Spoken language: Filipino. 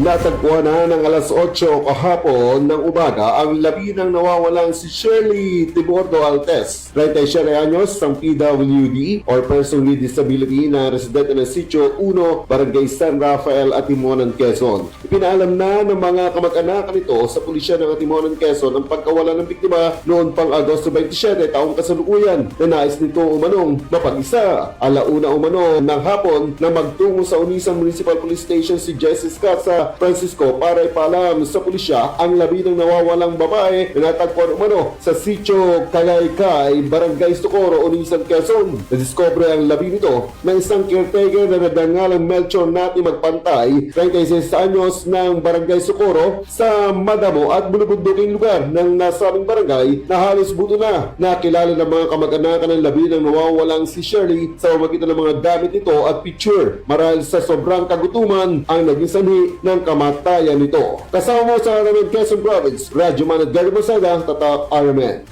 Natagpuan na ng alas 8 kahapon ng umaga ang labi ng nawawalang si Shirley Tibordo Altes, 37 anyos, ng PWD or person with disability na residente ng Sitio 1, Barangay San Rafael, Atimonan, Quezon. Ipinaalam na ng mga kamag-anak nito sa pulisya ng Atimonan, Quezon ang pagkawala ng biktima noon pang Agosto 27 taong kasalukuyan na nais nito umanong mapag-isa. Alauna umano ng hapon na magtungo sa Unisan Municipal Police Station si Jessie Scott sa Francisco para ipaalam sa pulisya ang labi ng nawawalang babae na natagpuan umano sa sitio Kalaykay, Barangay Socorro, Unisan, Quezon. Nadiscover ang labi nito ng isang caretaker na nadangalang Melchor Nati Magpantay, 36 anyos ng Barangay Socorro sa Madamo at bulubunduking lugar ng nasabing barangay na halos buto na. Nakilala ng mga kamag-anakan ng labi ng nawawalang si Shirley sa pamagitan ng mga gamit nito at picture. Marahil sa sobrang kagutuman ang naging sanhi ng kamatayan nito. Kasama mo sa Aramen Quezon Province, Radyo Manad Gary Masada, Tatak Aramen.